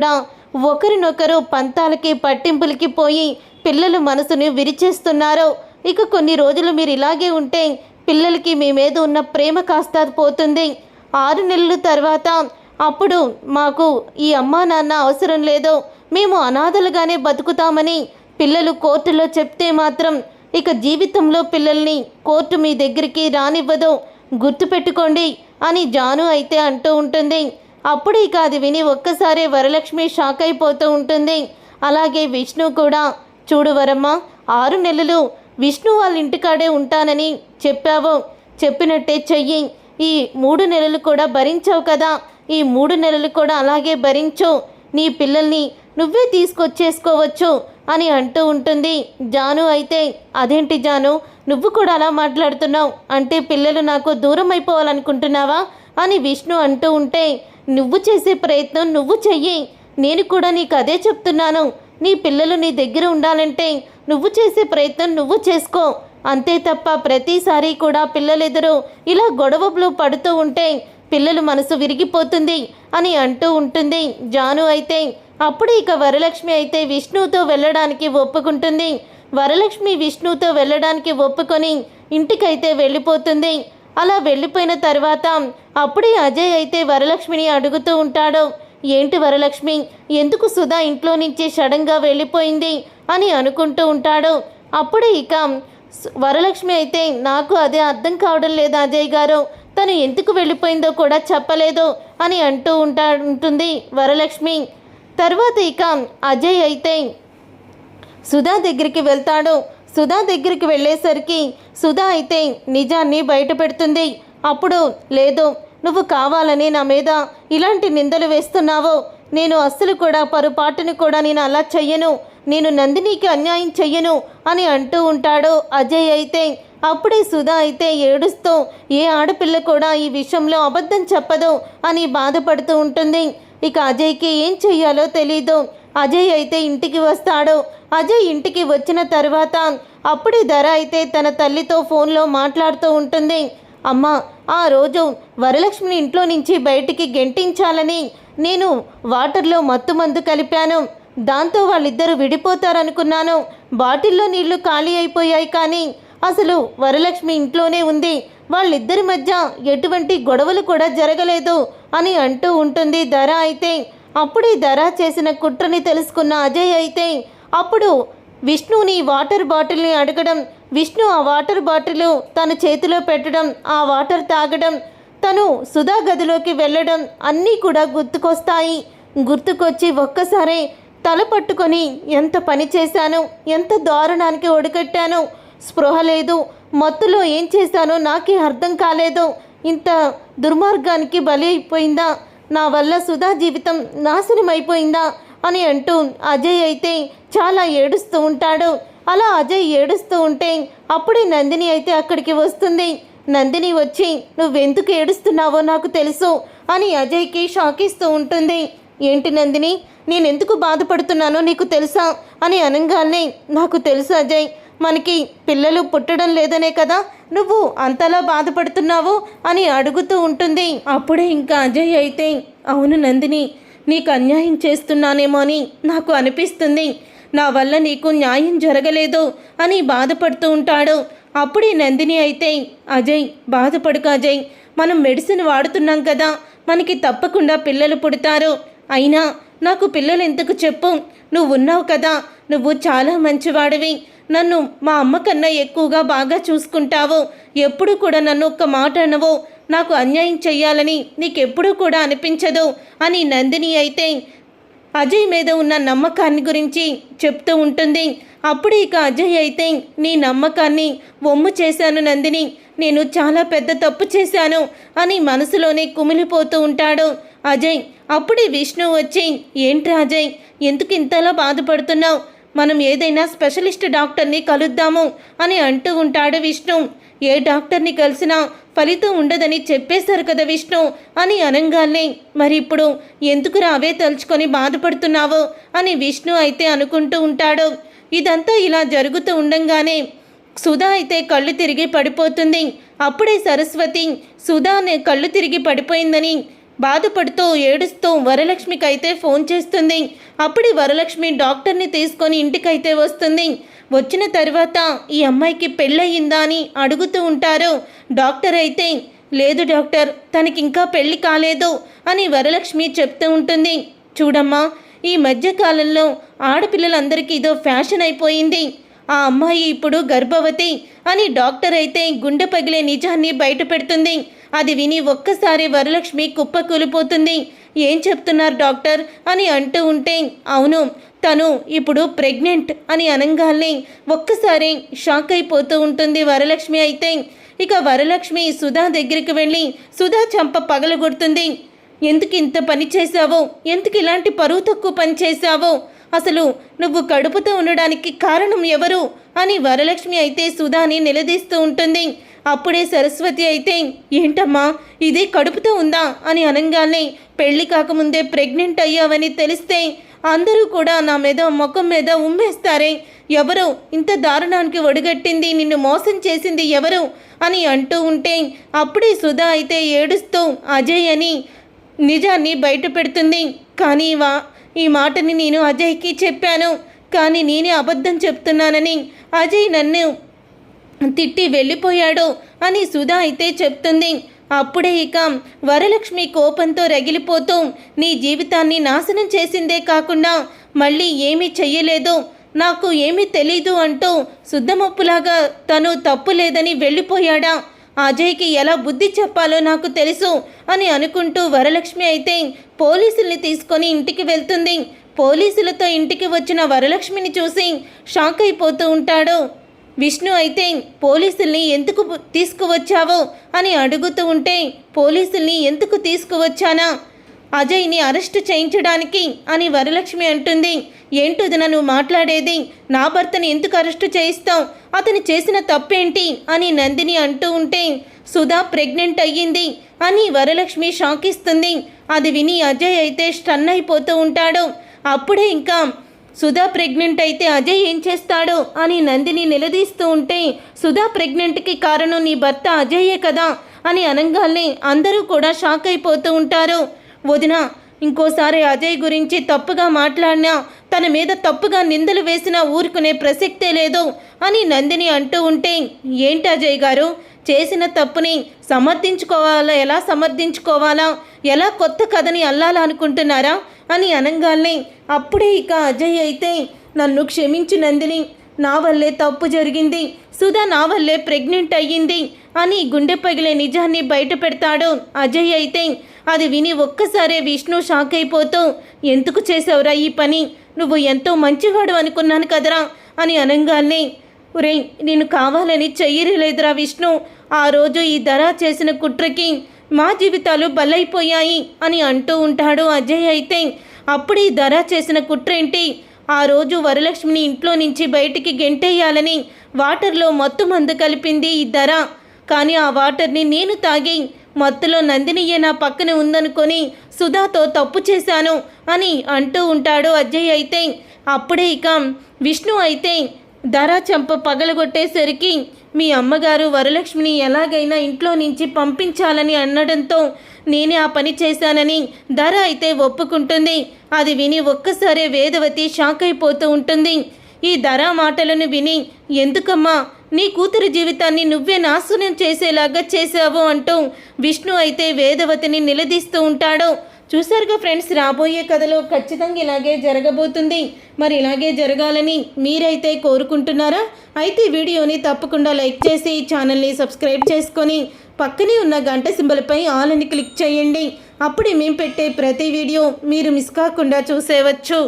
కూడా ఒకరినొకరు పంతాలకి పట్టింపులకి పోయి పిల్లల మనసుని విరిచేస్తున్నారు. ఇక కొన్ని రోజులు మీరు ఇలాగే ఉంటే పిల్లలకి మీ మీద ఉన్న ప్రేమ కాస్త పోతుంది. ఆరు నెలల తర్వాత అప్పుడు మాకు ఈ అమ్మా నాన్న అవసరం లేదు. మేము అనాథలుగానే బతుకుతామని పిల్లలు కోర్టులో చెప్తే మాత్రం ఇక జీవితంలో పిల్లల్ని కోర్టు మీ దగ్గరికి రానివ్వదు. గుర్తుపెట్టుకోండి అని జాను అయితే అంటూ ఉంటుంది. అప్పుడు ఇక అది విని ఒక్కసారి వరలక్ష్మి షాక్ అయిపోతూ ఉంటుంది. అలాగే విష్ణు కూడా చూడు వరమ్మ ఆరు నెలలు విష్ణు వాళ్ళ ఇంటికాడే ఉంటానని చెప్పావు. చెప్పినట్టే చెయ్యి. ఈ మూడు నెలలు కూడా భరించావు కదా. ఈ మూడు నెలలు కూడా అలాగే భరించు. నీ పిల్లల్ని నువ్వే తీసుకొచ్చేసుకోవచ్చు అని అంటూ ఉంటుంది. జాను అయితే అదేంటి జాను నువ్వు కూడా అలా మాట్లాడుతున్నావు. అంటే పిల్లలు నాకు దూరం అయిపోవాలనుకుంటున్నావా? అని విష్ణు అంటూ ఉంటే నువ్వు చేసే ప్రయత్నం నువ్వు చెయ్యి. నేను కూడా నీకు అదే చెప్తున్నాను. నీ పిల్లలు నీ దగ్గర ఉండాలంటే నువ్వు చేసే ప్రయత్నం నువ్వు చేసుకో. అంతే తప్ప ప్రతిసారి కూడా పిల్లలెదురు ఇలా గొడవలు పడుతూ ఉంటే పిల్లలు మనసు విరిగిపోతుంది అని అంటూ ఉంటుంది జాను అయితే. అప్పుడు ఇక వరలక్ష్మి అయితే విష్ణువుతో వెళ్ళడానికి ఒప్పుకుంటుంది. వరలక్ష్మి విష్ణువుతో వెళ్ళడానికి ఒప్పుకొని ఇంటికైతే వెళ్ళిపోతుంది. అలా వెళ్ళిపోయిన తర్వాత అప్పుడే అజయ్ అయితే వరలక్ష్మిని అడుగుతూ ఉంటాడు. ఏంటి వరలక్ష్మి ఎందుకు సుధా ఇంట్లో నుంచి సడన్గా వెళ్ళిపోయింది? అని అనుకుంటూ ఉంటాడు. అప్పుడు ఇక వరలక్ష్మి అయితే నాకు అదే అర్థం కావడం లేదు అజయ్ గారు. తను ఎందుకు వెళ్ళిపోయిందో కూడా చెప్పలేదు అని అంటూ ఉంటా ఉంటుంది వరలక్ష్మి. తర్వాత ఇక అజయ్ అయితే సుధా దగ్గరికి వెళ్తాడు. సుధా దగ్గరికి వెళ్ళేసరికి సుధా అయితే నిజాన్ని బయట పెడుతుంది. అప్పుడు లేదు నువ్వు కావాలని నా మీద ఇలాంటి నిందలు వేస్తున్నావు. నేను అస్సలు కూడా పొరపాటుని కూడా నేను అలా చెయ్యను. నేను నందినికి అన్యాయం చెయ్యను అని అంటూ ఉంటాడు అజయ్ అయితే. అప్పుడే సుధా అయితే ఏడుస్తూ ఏ ఆడపిల్ల కూడా ఈ విషయంలో అబద్ధం చెప్పదు అని బాధపడుతూ ఉంటుంది. ఇక అజయ్కి ఏం చెయ్యాలో తెలీదు. అజయ్ అయితే ఇంటికి వస్తాడు. అజయ్ ఇంటికి వచ్చిన తర్వాత అప్పుడే ధర అయితే తన తల్లితో ఫోన్లో మాట్లాడుతూ ఉంటుంది. అమ్మ ఆ రోజు వరలక్ష్మిని ఇంట్లో నుంచి బయటికి గెంటించాలని నేను వాటర్లో మత్తు మందు కలిపాను. దాంతో వాళ్ళిద్దరూ విడిపోతారనుకున్నాను. బాటిల్లో నీళ్ళు ఖాళీ అయిపోయాయి కానీ అసలు వరలక్ష్మి ఇంట్లోనే ఉంది. వాళ్ళిద్దరి మధ్య ఎటువంటి గొడవలు కూడా జరగలేదు అని అంటూ ఉంటుంది ధర అయితే. అప్పుడే ధర చేసిన కుట్రని తెలుసుకున్న అజయ్ అయితే అప్పుడు విష్ణుని వాటర్ బాటిల్ని అడగడం విష్ణు ఆ వాటర్ బాటిల్ తన చేతిలో పెట్టడం ఆ వాటర్ తాగడం తను సుధా గదిలోకి వెళ్ళడం అన్నీ కూడా గుర్తుకొస్తాయి. గుర్తుకొచ్చి ఒక్కసారే తల పట్టుకొని ఎంత పని చేశాను ఎంత దారుణానికి ఒడికట్టాను స్పృహ లేదు మత్తులో ఏం చేశానో నాకే అర్థం కాలేదు ఇంత దుర్మార్గానికి బలి అయిపోయిందా నా వల్ల సుధా జీవితం నాశనం అయిపోయిందా అని అంటూ అజయ్ అయితే చాలా ఏడుస్తూ ఉంటాడు. అలా అజయ్ ఏడుస్తూ ఉంటే అప్పుడే నందిని అయితే అక్కడికి వస్తుంది. నందిని వచ్చి నువ్వెందుకు ఏడుస్తున్నావో నాకు తెలుసు అని అజయ్కి షాకిస్తూ ఉంటుంది. ఏంటి నందిని? నేను ఎందుకు బాధపడుతున్నానో నీకు తెలుసా? అని అనగానే నాకు తెలుసు అజయ్. మనకి పిల్లలు పుట్టడం లేదనే కదా నువ్వు అంతలా బాధపడుతున్నావు అని అడుగుతూ ఉంటుంది. అప్పుడే ఇంకా అజయ్ అయితే అవును నందిని నీకు అన్యాయం చేస్తున్నానేమో అని నాకు అనిపిస్తుంది. నా వల్ల నీకు న్యాయం జరగలేదు అని బాధపడుతూ ఉంటాడు. అప్పుడే నందిని అయితే అజయ్ బాధపడుక అజయ్ మనం మెడిసిన్ వాడుతున్నాం కదా మనకి తప్పకుండా పిల్లలు పుడతారు. అయినా నాకు పిల్లలు ఎందుకు చెప్పు? నువ్వు ఉన్నావు కదా నువ్వు చాలా మంచివాడివి. నన్ను మా అమ్మ కన్నా ఎక్కువగా బాగా చూసుకుంటావు. ఎప్పుడు కూడా నన్ను ఒక్క మాట అనవు. నాకు అన్యాయం చెయ్యాలని నీకెప్పుడూ కూడా అనిపించదు అని నందిని అయితే అజయ్ మీద ఉన్న నమ్మకాన్ని గురించి చెప్తూ ఉంటుంది. అప్పుడు ఇక అజయ్ అయితే నీ నమ్మకాన్ని వమ్ము చేశాను నందిని. నేను చాలా పెద్ద తప్పు చేశాను అని మనసులోనే కుమిలిపోతూ ఉంటాడు అజయ్. అప్పుడే విష్ణు వచ్చి ఏంటి అజయ్? ఎందుకు ఇంతలా బాధపడుతున్నావు? మనం ఏదైనా స్పెషలిస్ట్ డాక్టర్ని కలుద్దాము అని అంటూ ఉంటాడు విష్ణు. ఏ డాక్టర్ని కలిసినా ఫలితం ఉండదని చెప్పేశారు కదా విష్ణు అని అనంగానే. మరి ఇప్పుడు ఎందుకు రావే తలుచుకొని బాధపడుతున్నావు అని విష్ణు అయితే అనుకుంటూ ఉంటాడు. ఇదంతా ఇలా జరుగుతూ ఉండంగానే సుధా అయితే కళ్ళు తిరిగి పడిపోతుంది. అప్పుడే సరస్వతి సుధా కళ్ళు తిరిగి పడిపోయిందని బాధపడుతూ ఏడుస్తూ వరలక్ష్మికి అయితే ఫోన్ చేస్తుంది. అప్పుడే వరలక్ష్మి డాక్టర్ని తీసుకొని ఇంటికైతే వస్తుంది. వచ్చిన తర్వాత ఈ అమ్మాయికి పెళ్ళయిందా అని అడుగుతూ ఉంటారు. డాక్టర్ అయితే లేదు డాక్టర్ తనకి ఇంకా కాలేదు అని వరలక్ష్మి చెప్తూ ఉంటుంది. చూడమ్మా ఈ మధ్యకాలంలో ఆడపిల్లలందరికీ ఇదో ఫ్యాషన్ అయిపోయింది. ఆ అమ్మాయి ఇప్పుడు గర్భవతి అని డాక్టర్ అయితే గుండె పగిలే నిజాన్ని బయటపెడుతుంది. అది విని ఒక్కసారి వరలక్ష్మి కుప్ప కూలిపోతుంది. ఏం చెప్తున్నారు డాక్టర్? అని అంటూ ఉంటే అవును తను ఇప్పుడు ప్రెగ్నెంట్ అని అనగానే ఒక్కసారి షాక్ అయిపోతూ ఉంటుంది వరలక్ష్మి అయితే. ఇక వరలక్ష్మి సుధా దగ్గరికి వెళ్ళి సుధా చంప పగలగొడుతుంది. ఎందుకు ఇంత పని చేశావో? ఎందుకు ఇలాంటి పరువు తక్కువ పని చేశావో? అసలు నువ్వు కడుపుతో ఉండడానికి కారణం ఎవరు? అని వరలక్ష్మి అయితే సుధాని నిలదీస్తూ ఉంటుంది. అప్పుడే సరస్వతి అయితే ఏంటమ్మా ఇది కడుపుతో ఉందా? అని అనగానే పెళ్ళి కాకముందే ప్రెగ్నెంట్ అయ్యావని తెలిస్తే అందరూ కూడా నా మీద ముఖం మీద ఉమ్మేస్తారే. ఎవరు ఇంత దారుణానికి ఒడిగట్టింది నిన్ను మోసం చేసింది ఎవరు? అని అంటూ ఉంటే అప్పుడే సుధా అయితే ఏడుస్తూ అజయ్ అని నిజాన్ని బయట పెడుతుంది. కానీ వా ఈ మాటని నేను అజయ్కి చెప్పాను. కానీ నేనే అబద్ధం చెప్తున్నానని. అజయ్ నన్ను తిట్టి వెళ్ళిపోయాడు అని సుధా అయితే చెప్తుంది. అప్పుడే ఇక వరలక్ష్మి కోపంతో రగిలిపోతూ నీ జీవితాన్ని నాశనం చేసిందే కాకుండా మళ్ళీ ఏమీ చెయ్యలేదు. నాకు ఏమీ తెలీదు అంటూ శుద్ధమప్పులాగా తను తప్పు లేదని వెళ్ళిపోయాడా. అజయ్కి ఎలా బుద్ధి చెప్పాలో నాకు తెలుసు అని అనుకుంటూ వరలక్ష్మి అయితే పోలీసుల్ని తీసుకొని ఇంటికి వెళ్తుంది. పోలీసులతో ఇంటికి వచ్చిన వరలక్ష్మిని చూసి షాక్ అయిపోతూ ఉంటాడు. విష్ణు అయితే పోలీసుల్ని ఎందుకు తీసుకువచ్చావో అని అడుగుతూ ఉంటే పోలీసుల్ని ఎందుకు తీసుకువచ్చానా? అజయ్ని అరెస్టు చేయించడానికి అని వరలక్ష్మి అంటుంది. ఏంటది నన్ను మాట్లాడేది? నా భర్తని ఎందుకు అరెస్టు చేయిస్తావు? అతను చేసిన తప్పేంటి? అని నందిని అంటూ ఉంటే సుధా ప్రెగ్నెంట్ అయ్యింది అని వరలక్ష్మి షాక్ ఇస్తుంది అది విని అజయ్ అయితే స్టన్ అయిపోతూ ఉంటాడు. అప్పుడే ఇంకా సుధా ప్రెగ్నెంట్ అయితే అజయ్ ఏం చేస్తాడు అని నందిని నిలదీస్తూ ఉంటే సుధా ప్రెగ్నెంట్కి కారణం నీ భర్త అజయ్యే కదా అని అనగానే అందరూ కూడా షాక్ అయిపోతూ ఉంటారు. వదిన ఇంకోసారి అజయ్ గురించి తప్పుగా మాట్లాడినా తన మీద తప్పుగా నిందలు వేసినా ఊరుకునే ప్రసక్తే లేదు అని నందిని అంటూ ఉంటే ఏంటి అజయ్ గారు? చేసిన తప్పుని సమర్థించుకోవాలా? ఎలా సమర్థించుకోవాలా? ఎలా కొత్త కథని అల్లాలనుకుంటున్నారా? అని అనగానే అప్పుడే ఇక అజయ్ అయితే నన్ను క్షమించు నందిని. నా వల్లే తప్పు జరిగింది. సుధా నా వల్లే ప్రెగ్నెంట్ అయ్యింది అని గుండె పగిలే నిజాన్ని బయట పెడతాడు అజయ్ అయితే. అది విని ఒక్కసారే విష్ణు షాక్ అయిపోతూ ఎందుకు చేసావురా ఈ పని? నువ్వు ఎంతో మంచివాడు అనుకున్నాను కదరా అని అనగానే ఒరే నేను కావాలని చెయ్యలేదురా విష్ణు. ఆ రోజు ఈ ధర చేసిన కుట్రకి మా జీవితాలు బలైపోయాయి అని అంటూ ఉంటాడు అజయ్ అయితే. అప్పుడు ఈ ధర చేసిన కుట్ర ఏంటి ఆ రోజు వరలక్ష్మిని ఇంట్లో నుంచి బయటికి గెంటేయాలని వాటర్లో మత్తు మందు కలిపింది ఈ ధర. కానీ ఆ వాటర్ని నేను తాగి మత్తులో నందినియే నా పక్కన ఉందనుకొని సుధాతో తప్పు చేశాను అని అంటూ ఉంటాడు అజయ్ అయితే. అప్పుడే ఇక విష్ణు అయితే ధర చెంప పగలగొట్టేసరికి మీ అమ్మగారు వరలక్ష్మిని ఎలాగైనా ఇంట్లో నుంచి పంపించాలని అనడంతో నేనే ఆ పని చేశానని ధర అయితే ఒప్పుకుంటుంది. అది విని ఒక్కసారే వేదవతి షాక్ అయిపోతూ ఉంటుంది. ఈ ధర మాటలను విని ఎందుకమ్మా నీ కూతురు జీవితాన్ని నువ్వే నాశనం చేసేలాగా చేశావు అంటూ విష్ణు అయితే వేదవతిని నిలదీస్తూ ఉంటాడు. చూసారుగా ఫ్రెండ్స్ రాబోయే కథలో ఖచ్చితంగా ఇలాగే జరగబోతుంది. మరి ఇలాగే జరగాలని మీరైతే కోరుకుంటున్నారా? అయితే ఈ వీడియోని తప్పకుండా లైక్ చేసి ఛానల్ని సబ్స్క్రైబ్ చేసుకొని పక్కనే ఉన్న గంట సింబల్పై ఆల్ అని క్లిక్ చేయండి. అప్పుడే మేము పెట్టే ప్రతి వీడియో మీరు మిస్ కాకుండా చూసేవచ్చు.